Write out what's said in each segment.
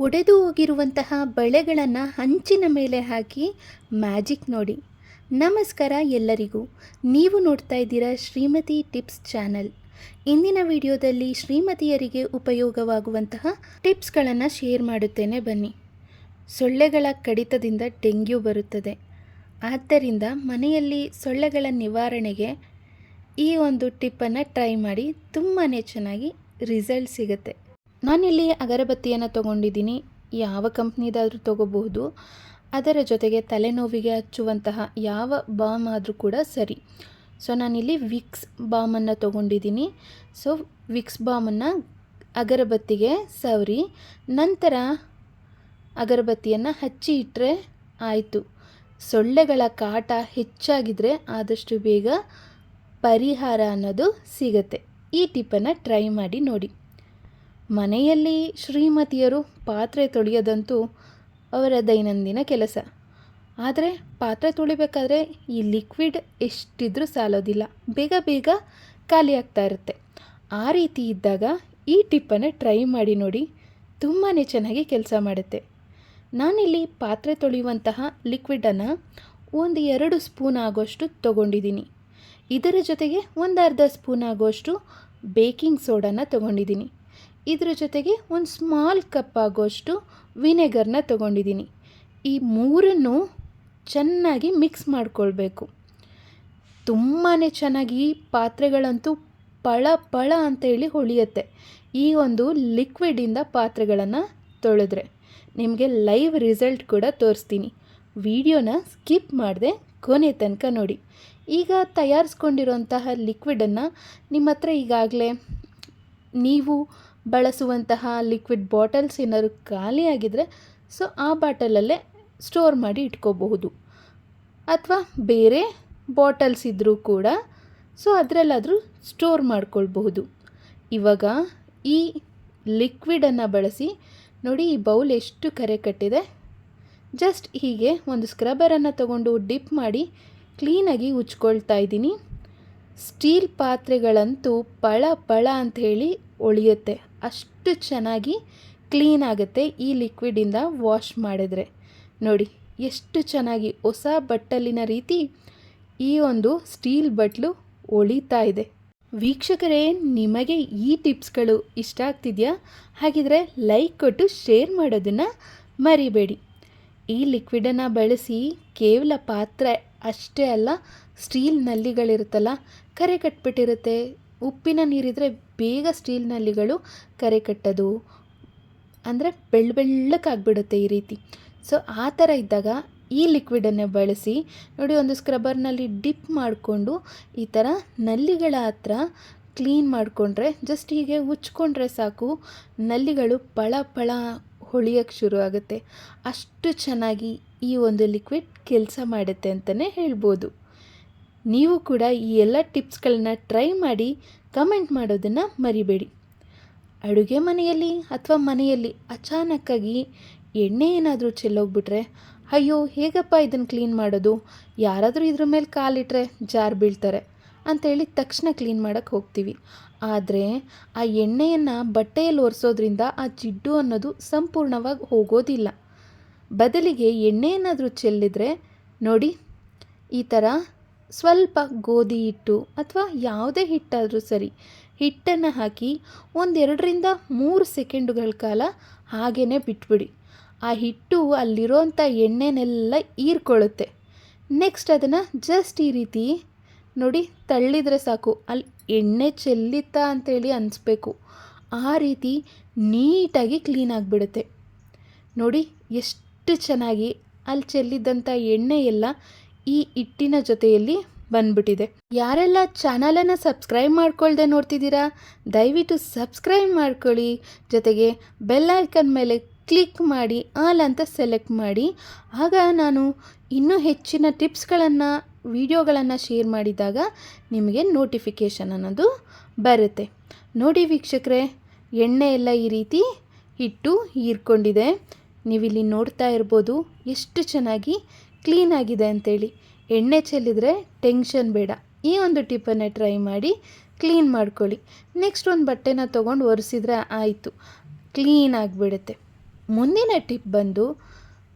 ಒಡೆದು ಹೋಗಿರುವಂತಹ ಬಳೆಗಳನ್ನು ಹಂಚಿನ ಮೇಲೆ ಹಾಕಿ ಮ್ಯಾಜಿಕ್ ನೋಡಿ. ನಮಸ್ಕಾರ ಎಲ್ಲರಿಗೂ. ನೀವು ನೋಡ್ತಾ ಇದ್ದೀರಾ ಶ್ರೀಮತಿ ಟಿಪ್ಸ್ ಚಾನಲ್. ಇಂದಿನ ವಿಡಿಯೋದಲ್ಲಿ ಶ್ರೀಮತಿಯರಿಗೆ ಉಪಯೋಗವಾಗುವಂತಹ ಟಿಪ್ಸ್ಗಳನ್ನು ಶೇರ್ ಮಾಡುತ್ತೇನೆ ಬನ್ನಿ. ಸೊಳ್ಳೆಗಳ ಕಡಿತದಿಂದ ಡೆಂಗ್ಯೂ ಬರುತ್ತದೆ. ಆದ್ದರಿಂದ ಮನೆಯಲ್ಲಿ ಸೊಳ್ಳೆಗಳ ನಿವಾರಣೆಗೆ ಈ ಒಂದು ಟಿಪ್ಪನ್ನು ಟ್ರೈ ಮಾಡಿ ತುಂಬಾ ಚೆನ್ನಾಗಿ ರಿಸಲ್ಟ್ ಸಿಗುತ್ತೆ. ನಾನಿಲ್ಲಿ ಅಗರಬತ್ತಿಯನ್ನು ತೊಗೊಂಡಿದ್ದೀನಿ. ಯಾವ ಕಂಪ್ನಿದಾದರೂ ತೊಗೋಬಹುದು. ಅದರ ಜೊತೆಗೆ ತಲೆನೋವಿಗೆ ಹಚ್ಚುವಂತಹ ಯಾವ ಬಾಮ್ ಆದರೂ ಕೂಡ ಸರಿ. ಸೊ, ನಾನಿಲ್ಲಿ ವಿಕ್ಸ್ ಬಾಮನ್ನು ತೊಗೊಂಡಿದ್ದೀನಿ. ಸೊ, ವಿಕ್ಸ್ ಬಾಮನ್ನು ಅಗರಬತ್ತಿಗೆ ಸವರಿ. ನಂತರ ಅಗರಬತ್ತಿಯನ್ನು ಹಚ್ಚಿ ಇಟ್ಟರೆ ಆಯಿತು. ಸೊಳ್ಳೆಗಳ ಕಾಟ ಹೆಚ್ಚಾಗಿದ್ದರೆ ಆದಷ್ಟು ಬೇಗ ಪರಿಹಾರ ಅನ್ನೋದು ಸಿಗತ್ತೆ. ಈ ಟಿಪ್ಪನ್ನು ಟ್ರೈ ಮಾಡಿ ನೋಡಿ. ಮನೆಯಲ್ಲಿ ಶ್ರೀಮತಿಯರು ಪಾತ್ರೆ ತೊಳೆಯೋದಂತೂ ಅವರ ದೈನಂದಿನ ಕೆಲಸ. ಆದರೆ ಪಾತ್ರೆ ತೊಳಿಬೇಕಾದ್ರೆ ಈ ಲಿಕ್ವಿಡ್ ಎಷ್ಟಿದ್ರೂ ಸಾಲೋದಿಲ್ಲ. ಬೇಗ ಬೇಗ ಖಾಲಿ ಆಗ್ತಾ ಇರುತ್ತೆ. ಆ ರೀತಿ ಇದ್ದಾಗ ಈ ಟಿಪ್ಪನ್ನು ಟ್ರೈ ಮಾಡಿ ನೋಡಿ ತುಂಬಾ ಚೆನ್ನಾಗಿ ಕೆಲಸ ಮಾಡುತ್ತೆ. ನಾನಿಲ್ಲಿ ಪಾತ್ರೆ ತೊಳೆಯುವಂತಹ ಲಿಕ್ವಿಡನ್ನು ಒಂದು ಎರಡು ಸ್ಪೂನ್ ಆಗೋಷ್ಟು ತೊಗೊಂಡಿದ್ದೀನಿ. ಇದರ ಜೊತೆಗೆ ಒಂದು ಅರ್ಧ ಸ್ಪೂನ್ ಆಗೋಷ್ಟು ಬೇಕಿಂಗ್ ಸೋಡಾನ ತೊಗೊಂಡಿದ್ದೀನಿ. ಇದರ ಜೊತೆಗೆ ಒಂದು ಸ್ಮಾಲ್ ಕಪ್ ಆಗೋಷ್ಟು ವಿನೆಗರ್ನ ತಗೊಂಡಿದ್ದೀನಿ ಈ ಮೂರನ್ನು ಚೆನ್ನಾಗಿ ಮಿಕ್ಸ್ ಮಾಡಿಕೊಳ್ಬೇಕು. ತುಂಬಾ ಚೆನ್ನಾಗಿ ಪಾತ್ರೆಗಳಂತೂ ಪಳ ಪಳ ಅಂತೇಳಿ ಹೊಳಿಯುತ್ತೆ. ಈ ಒಂದು ಲಿಕ್ವಿಡಿಂದ ಪಾತ್ರೆಗಳನ್ನು ತೊಳೆದ್ರೆ ನಿಮಗೆ ಲೈವ್ ರಿಸಲ್ಟ್ ಕೂಡ ತೋರಿಸ್ತೀನಿ. ವಿಡಿಯೋನ ಸ್ಕಿಪ್ ಮಾಡದೆ ಕೊನೆ ತನಕ ನೋಡಿ. ಈಗ ತಯಾರಿಸ್ಕೊಂಡಿರೋಂತಹ ಲಿಕ್ವಿಡನ್ನು ನಿಮ್ಮ ಹತ್ರ ಈಗಾಗಲೇ ನೀವು ಬಳಸುವಂತಹ ಲಿಕ್ವಿಡ್ ಬಾಟಲ್ಸ್ ಏನಾದ್ರು ಖಾಲಿಯಾಗಿದ್ದರೆ ಸೊ ಆ ಬಾಟಲಲ್ಲೇ ಸ್ಟೋರ್ ಮಾಡಿ ಇಟ್ಕೋಬಹುದು. ಅಥವಾ ಬೇರೆ ಬಾಟಲ್ಸ್ ಇದ್ದರೂ ಕೂಡ ಸೊ ಅದರಲ್ಲಾದರೂ ಸ್ಟೋರ್ ಮಾಡ್ಕೊಳ್ಬಹುದು. ಇವಾಗ ಈ ಲಿಕ್ವಿಡನ್ನು ಬಳಸಿ ನೋಡಿ ಈ ಬೌಲ್ ಎಷ್ಟು ಕರೆ ಕಟ್ಟಿದೆ. ಜಸ್ಟ್ ಹೀಗೆ ಒಂದು ಸ್ಕ್ರಬ್ಬರನ್ನು ತಗೊಂಡು ಡಿಪ್ ಮಾಡಿ ಕ್ಲೀನಾಗಿ ಉಚ್ಕೊಳ್ತಾ ಇದ್ದೀನಿ. ಸ್ಟೀಲ್ ಪಾತ್ರೆಗಳಂತೂ ಪಳ ಪಳ ಅಂತ ಹೇಳಿ ಒಳಿಯುತ್ತೆ. ಅಷ್ಟು ಚೆನ್ನಾಗಿ ಕ್ಲೀನ್ ಆಗುತ್ತೆ ಈ ಲಿಕ್ವಿಡಿಂದ ವಾಶ್ ಮಾಡಿದರೆ. ನೋಡಿ, ಎಷ್ಟು ಚೆನ್ನಾಗಿ ಹೊಸ ಬಟ್ಟಲಿನ ರೀತಿ ಈ ಒಂದು ಸ್ಟೀಲ್ ಬಟ್ಲು ಒಳಿತಾ ಇದೆ. ವೀಕ್ಷಕರೇ, ನಿಮಗೆ ಈ ಟಿಪ್ಸ್ಗಳು ಇಷ್ಟ ಆಗ್ತಿದೆಯಾ? ಹಾಗಿದ್ರೆ ಲೈಕ್ ಕೊಟ್ಟು ಶೇರ್ ಮಾಡೋದನ್ನು ಮರಿಬೇಡಿ. ಈ ಲಿಕ್ವಿಡನ್ನು ಬಳಸಿ ಕೇವಲ ಪಾತ್ರೆ ಅಷ್ಟೇ ಅಲ್ಲ ಸ್ಟೀಲ್ ನಲ್ಲಿಗಳಿರುತ್ತಲ್ಲ, ಕರೆ ಕಟ್ಬಿಟ್ಟಿರುತ್ತೆ. ಉಪ್ಪಿನ ನೀರಿದ್ರೆ ಬೇಗ ಸ್ಟೀಲ್ ನಲ್ಲಿಗಳು ಕರೆ ಕಟ್ಟೋದು. ಅಂದರೆ ಬೆಳ್ಳ ಬೆಳ್ಳಕ್ಕಾಗ್ಬಿಡುತ್ತೆ ಈ ರೀತಿ. ಸೊ ಆ ಥರ ಇದ್ದಾಗ ಈ ಲಿಕ್ವಿಡನ್ನು ಬಳಸಿ ನೋಡಿ ಒಂದು ಸ್ಕ್ರಬ್ಬರ್ನಲ್ಲಿ ಡಿಪ್ ಮಾಡಿಕೊಂಡು ಈ ಥರ ನಲ್ಲಿಗಳ ಹತ್ರ ಕ್ಲೀನ್ ಮಾಡಿಕೊಂಡ್ರೆ ಜಸ್ಟ್ ಹೀಗೆ ಉಚ್ಕೊಂಡ್ರೆ ಸಾಕು, ನಲ್ಲಿಗಳು ಪಳ ಪಳ ಹೊಳಿಯೋಕ್ಕೆ ಶುರು ಆಗುತ್ತೆ. ಅಷ್ಟು ಚೆನ್ನಾಗಿ ಈ ಒಂದು ಲಿಕ್ವಿಡ್ ಕೆಲಸ ಮಾಡುತ್ತೆ ಅಂತಲೇ ಹೇಳ್ಬೋದು. ನೀವು ಕೂಡ ಈ ಎಲ್ಲ ಟಿಪ್ಸ್ಗಳನ್ನ ಟ್ರೈ ಮಾಡಿ ಕಮೆಂಟ್ ಮಾಡೋದನ್ನು ಮರಿಬೇಡಿ. ಅಡುಗೆ ಮನೆಯಲ್ಲಿ ಅಥವಾ ಮನೆಯಲ್ಲಿ ಅಚಾನಕ್ಕಾಗಿ ಎಣ್ಣೆ ಏನಾದರೂ ಚೆಲ್ಲೋಗ್ಬಿಟ್ರೆ, ಅಯ್ಯೋ ಹೇಗಪ್ಪ ಇದನ್ನು ಕ್ಲೀನ್ ಮಾಡೋದು? ಯಾರಾದರೂ ಇದ್ರ ಮೇಲೆ ಕಾಲಿಟ್ರೆ ಜಾರ್ ಬೀಳ್ತಾರೆ ಅಂತೇಳಿ ತಕ್ಷಣ ಕ್ಲೀನ್ ಮಾಡೋಕ್ಕೆ ಹೋಗ್ತೀವಿ. ಆದರೆ ಆ ಎಣ್ಣೆಯನ್ನು ಬಟ್ಟೆಯಲ್ಲಿ ಒರೆಸೋದ್ರಿಂದ ಆ ಜಿಡ್ಡು ಅನ್ನೋದು ಸಂಪೂರ್ಣವಾಗಿ ಹೋಗೋದಿಲ್ಲ. ಬದಲಿಗೆ ಎಣ್ಣೆ ಏನಾದರೂ ಚೆಲ್ಲಿದರೆ ನೋಡಿ, ಈ ಥರ ಸ್ವಲ್ಪ ಗೋಧಿ ಹಿಟ್ಟು ಅಥವಾ ಯಾವುದೇ ಹಿಟ್ಟಾದರೂ ಸರಿ, ಹಿಟ್ಟನ್ನು ಹಾಕಿ ಒಂದೆರಡರಿಂದ ಮೂರು ಸೆಕೆಂಡುಗಳ ಕಾಲ ಹಾಗೇ ಬಿಟ್ಬಿಡಿ. ಆ ಹಿಟ್ಟು ಅಲ್ಲಿರೋಂಥ ಎಣ್ಣೆನೆಲ್ಲ ಹೀರ್ಕೊಳ್ಳುತ್ತೆ. ನೆಕ್ಸ್ಟ್ ಅದನ್ನು ಜಸ್ಟ್ ಈ ರೀತಿ ನೋಡಿ ತಳ್ಳಿದರೆ ಸಾಕು. ಅಲ್ಲಿ ಎಣ್ಣೆ ಚೆಲ್ಲಿತ್ತಾ ಅಂತೇಳಿ ಅನಿಸ್ಬೇಕು. ಆ ರೀತಿ ನೀಟಾಗಿ ಕ್ಲೀನ್ ಆಗಿಬಿಡುತ್ತೆ. ನೋಡಿ ಎಷ್ಟು ಚೆನ್ನಾಗಿ ಅಲ್ಲಿ ಚೆಲ್ಲಿದ್ದಂಥ ಎಣ್ಣೆ ಎಲ್ಲ ಈ ಹಿಟ್ಟಿನ ಜೊತೆಯಲ್ಲಿ ಬಂದ್ಬಿಟ್ಟಿದೆ. ಯಾರೆಲ್ಲ ಚಾನಲನ್ನು ಸಬ್ಸ್ಕ್ರೈಬ್ ಮಾಡ್ಕೊಳ್ದೆ ನೋಡ್ತಿದ್ದೀರಾ, ದಯವಿಟ್ಟು ಸಬ್ಸ್ಕ್ರೈಬ್ ಮಾಡ್ಕೊಳ್ಳಿ. ಜೊತೆಗೆ ಬೆಲ್ ಐಕನ್ ಮೇಲೆ ಕ್ಲಿಕ್ ಮಾಡಿ, ಆಲ್ ಅಂತ ಸೆಲೆಕ್ಟ್ ಮಾಡಿ. ಆಗ ನಾನು ಇನ್ನೂ ಹೆಚ್ಚಿನ ಟಿಪ್ಸ್ಗಳನ್ನು, ವಿಡಿಯೋಗಳನ್ನು ಶೇರ್ ಮಾಡಿದಾಗ ನಿಮಗೆ ನೋಟಿಫಿಕೇಷನ್ ಅನ್ನೋದು ಬರುತ್ತೆ. ನೋಡಿ ವೀಕ್ಷಕರೇ, ಎಣ್ಣೆ ಎಲ್ಲ ಈ ರೀತಿ ಹಿಟ್ಟು ಹೀರ್ಕೊಂಡಿದೆ. ನೀವಿಲ್ಲಿ ನೋಡ್ತಾ ಇರ್ಬೋದು ಎಷ್ಟು ಚೆನ್ನಾಗಿ ಕ್ಲೀನಾಗಿದೆ ಅಂತೇಳಿ. ಎಣ್ಣೆ ಚೆಲ್ಲಿದರೆ ಟೆನ್ಷನ್ ಬೇಡ. ಈ ಒಂದು ಟಿಪ್ಪನ್ನು ಟ್ರೈ ಮಾಡಿ ಕ್ಲೀನ್ ಮಾಡ್ಕೊಳ್ಳಿ. ನೆಕ್ಸ್ಟ್ ಒಂದು ಬಟ್ಟೆನ ತೊಗೊಂಡು ಒರೆಸಿದ್ರೆ ಆಯಿತು. ಕ್ಲೀನ್ ಆಗಿಬಿಡುತ್ತೆ. ಮುಂದಿನ ಟಿಪ್ ಬಂದು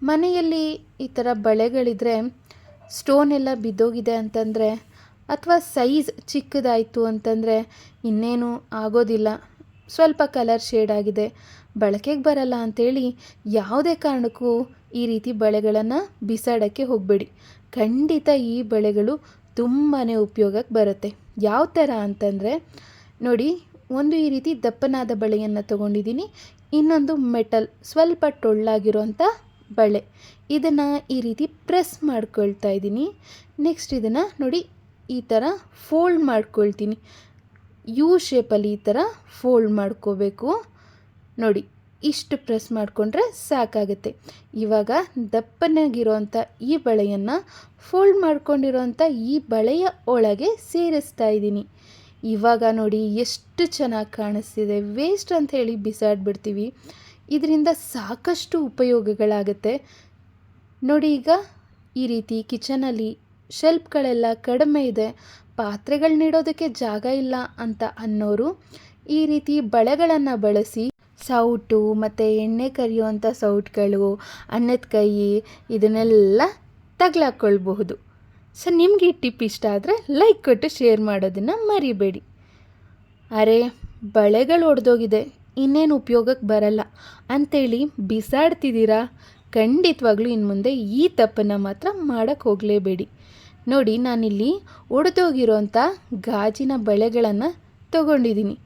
ಮನೆಯಲ್ಲಿ ಈ ಥರ ಬಳೆಗಳಿದ್ರೆ ಸ್ಟೋನ್ ಎಲ್ಲ ಬಿದ್ದೋಗಿದೆ ಅಂತಂದರೆ ಅಥವಾ ಸೈಜ್ ಚಿಕ್ಕದಾಯಿತು ಅಂತಂದರೆ ಇನ್ನೇನು ಆಗೋದಿಲ್ಲ. ಸ್ವಲ್ಪ ಕಲರ್ ಶೇಡ್ ಆಗಿದೆ. ಬಳಕೆಗೆ ಬರಲ್ಲ ಅಂಥೇಳಿ ಯಾವುದೇ ಕಾರಣಕ್ಕೂ ಈ ರೀತಿ ಬಳೆಗಳನ್ನು ಬಿಸಾಡೋಕ್ಕೆ ಹೋಗಬೇಡಿ. ಖಂಡಿತ ಈ ಬಳೆಗಳು ತುಂಬಾ ಉಪಯೋಗಕ್ಕೆ ಬರುತ್ತೆ. ಯಾವ ಥರ ಅಂತಂದರೆ, ನೋಡಿ, ಒಂದು ಈ ರೀತಿ ದಪ್ಪನಾದ ಬಳೆಯನ್ನು ತೊಗೊಂಡಿದ್ದೀನಿ. ಇನ್ನೊಂದು ಮೆಟಲ್, ಸ್ವಲ್ಪ ಟೊಳ್ಳಾಗಿರುವಂಥ ಬಳೆ. ಇದನ್ನು ಈ ರೀತಿ ಪ್ರೆಸ್ ಮಾಡ್ಕೊಳ್ತಾ ಇದ್ದೀನಿ. ನೆಕ್ಸ್ಟ್ ಇದನ್ನು ನೋಡಿ, ಈ ಥರ ಫೋಲ್ಡ್ ಮಾಡ್ಕೊಳ್ತೀನಿ. ಯು ಶೇಪಲ್ಲಿ ಈ ಥರ ಫೋಲ್ಡ್ ಮಾಡ್ಕೋಬೇಕು. ನೋಡಿ ಇಷ್ಟು ಪ್ರೆಸ್ ಮಾಡಿಕೊಂಡ್ರೆ ಸಾಕಾಗುತ್ತೆ. ಇವಾಗ ದಪ್ಪನಾಗಿರೋಂಥ ಈ ಬಳೆಯನ್ನು ಫೋಲ್ಡ್ ಮಾಡ್ಕೊಂಡಿರೋಂಥ ಈ ಬಳೆಯ ಒಳಗೆ ಸೇರಿಸ್ತಾ ಇದ್ದೀನಿ. ಇವಾಗ ನೋಡಿ ಎಷ್ಟು ಚೆನ್ನಾಗಿ ಕಾಣಿಸ್ತಿದೆ. ವೇಸ್ಟ್ ಅಂತ ಹೇಳಿ ಬಿಸಾಡ್ಬಿಡ್ತೀವಿ. ಇದರಿಂದ ಸಾಕಷ್ಟು ಉಪಯೋಗಗಳಾಗುತ್ತೆ. ನೋಡಿ ಈಗ ಈ ರೀತಿ ಕಿಚನಲ್ಲಿ ಶೆಲ್ಫ್ಗಳೆಲ್ಲ ಕಡಿಮೆ ಇದೆ. ಪಾತ್ರೆಗಳನ್ನಿಡೋದಕ್ಕೆ ಜಾಗ ಇಲ್ಲ ಅಂತ ಅನ್ನೋರು ಈ ರೀತಿ ಬಳೆಗಳನ್ನು ಬಳಸಿ ಸೌಟು, ಮತ್ತು ಎಣ್ಣೆ ಕರಿಯುವಂಥ ಸೌಟ್ಗಳು, ಅನ್ನದ ಕೈ ಇದನ್ನೆಲ್ಲ ತಗ್ಲಾಕ್ಕೊಳ್ಬಹುದು ಸೊ ನಿಮಗೆ ಈ ಟಿಪ್ ಇಷ್ಟ ಆದರೆ ಲೈಕ್ ಕೊಟ್ಟು ಶೇರ್ ಮಾಡೋದನ್ನು ಮರಿಬೇಡಿ. ಅರೆ, ಬಳೆಗಳು ಒಡೆದೋಗಿದೆ. ಇನ್ನೇನು ಉಪಯೋಗಕ್ಕೆ ಬರಲ್ಲ. ಅಂಥೇಳಿ ಬಿಸಾಡ್ತಿದ್ದೀರಾ? ಖಂಡಿತವಾಗ್ಲೂ ಇನ್ನು ಮುಂದೆ ಈ ತಪ್ಪನ್ನು ಮಾತ್ರ ಮಾಡೋಕ್ಕೆ ಹೋಗಲೇಬೇಡಿ. ನೋಡಿ, ನಾನಿಲ್ಲಿ ಒಡೆದೋಗಿರೋಂಥ ಗಾಜಿನ ಬಳೆಗಳನ್ನು ತಗೊಂಡಿದ್ದೀನಿ.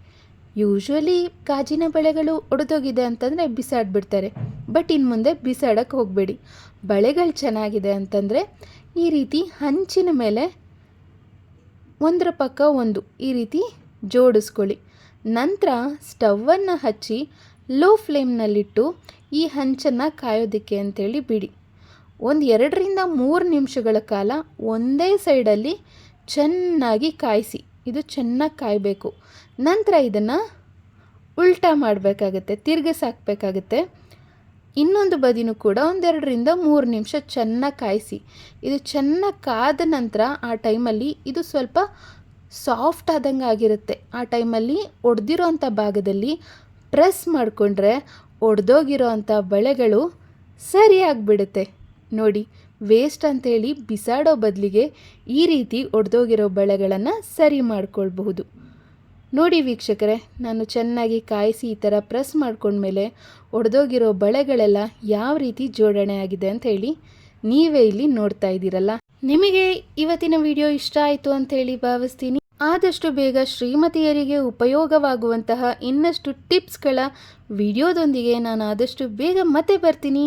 ಯೂಶ್ವಲಿ ಗಾಜಿನ ಬಳೆಗಳು ಒಡೆದೋಗಿದೆ ಅಂತಂದರೆ ಬಿಸಾಡ್ಬಿಡ್ತಾರೆ. ಬಟ್ ಇನ್ನು ಮುಂದೆ ಬಿಸಾಡೋಕ್ಕೆ ಹೋಗಬೇಡಿ. ಬಳೆಗಳು ಚೆನ್ನಾಗಿದೆ ಅಂತಂದರೆ ಈ ರೀತಿ ಹಂಚಿನ ಮೇಲೆ ಒಂದರ ಪಕ್ಕ ಒಂದು ಈ ರೀತಿ ಜೋಡಿಸ್ಕೊಳ್ಳಿ. ನಂತರ ಸ್ಟವನ್ನು ಹಚ್ಚಿ ಲೋ ಫ್ಲೇಮ್ನಲ್ಲಿಟ್ಟು ಈ ಹಂಚನ್ನು ಕಾಯೋದಕ್ಕೆ ಅಂತೇಳಿ ಬಿಡಿ. ಒಂದು ಎರಡರಿಂದ ಮೂರು ನಿಮಿಷಗಳ ಕಾಲ ಒಂದೇ ಸೈಡಲ್ಲಿ ಚೆನ್ನಾಗಿ ಕಾಯಿಸಿ. ಇದು ಚೆನ್ನಾಗಿ ಕಾಯಬೇಕು. ನಂತರ ಇದನ್ನು ಉಲ್ಟಾ ಮಾಡಬೇಕಾಗತ್ತೆ ತಿರ್ಗಿಸಾಕಬೇಕಾಗತ್ತೆ ಇನ್ನೊಂದು ಬದಿನೂ ಕೂಡ ಒಂದೆರಡರಿಂದ ಮೂರು ನಿಮಿಷ ಚೆನ್ನಾಗಿ ಕಾಯಿಸಿ. ಇದು ಚೆನ್ನಾಗಿ ಕಾದ ನಂತರ ಆ ಟೈಮಲ್ಲಿ ಇದು ಸ್ವಲ್ಪ ಸಾಫ್ಟ್ ಆದಂಗೆ ಆಗಿರುತ್ತೆ. ಆ ಟೈಮಲ್ಲಿ ಒಡೆದಿರೋಂಥ ಭಾಗದಲ್ಲಿ ಪ್ರೆಸ್ ಮಾಡಿಕೊಂಡ್ರೆ ಒಡೆದೋಗಿರೋ ಅಂಥ ಬಳೆಗಳು ಸರಿಯಾಗಿಬಿಡುತ್ತೆ ನೋಡಿ. ವೇಸ್ಟ್ ಅಂತೇಳಿ ಬಿಸಾಡೋ ಬದಲಿಗೆ ಈ ರೀತಿ ಒಡೆದೋಗಿರೋ ಬಳೆಗಳನ್ನು ಸರಿ ಮಾಡ್ಕೊಳ್ಬಹುದು. ನೋಡಿ ವೀಕ್ಷಕರೇ, ನಾನು ಚೆನ್ನಾಗಿ ಕಾಯಿಸಿ ಈ ಥರ ಪ್ರೆಸ್ ಮಾಡ್ಕೊಂಡ್ಮೇಲೆ ಒಡೆದೋಗಿರೋ ಬಳೆಗಳೆಲ್ಲ ಯಾವ ರೀತಿ ಜೋಡಣೆ ಆಗಿದೆ ಅಂಥೇಳಿ ನೀವೇ ಇಲ್ಲಿ ನೋಡ್ತಾ ಇದ್ದೀರಲ್ಲ. ನಿಮಗೆ ಇವತ್ತಿನ ವಿಡಿಯೋ ಇಷ್ಟ ಆಯಿತು ಅಂತ ಹೇಳಿ ಭಾವಿಸ್ತೀನಿ. ಆದಷ್ಟು ಬೇಗ ಶ್ರೀಮತಿಯರಿಗೆ ಉಪಯೋಗವಾಗುವಂತಹ ಇನ್ನಷ್ಟು ಟಿಪ್ಸ್ಗಳ ವಿಡಿಯೋದೊಂದಿಗೆ ನಾನು ಆದಷ್ಟು ಬೇಗ ಮತ್ತೆ ಬರ್ತೀನಿ.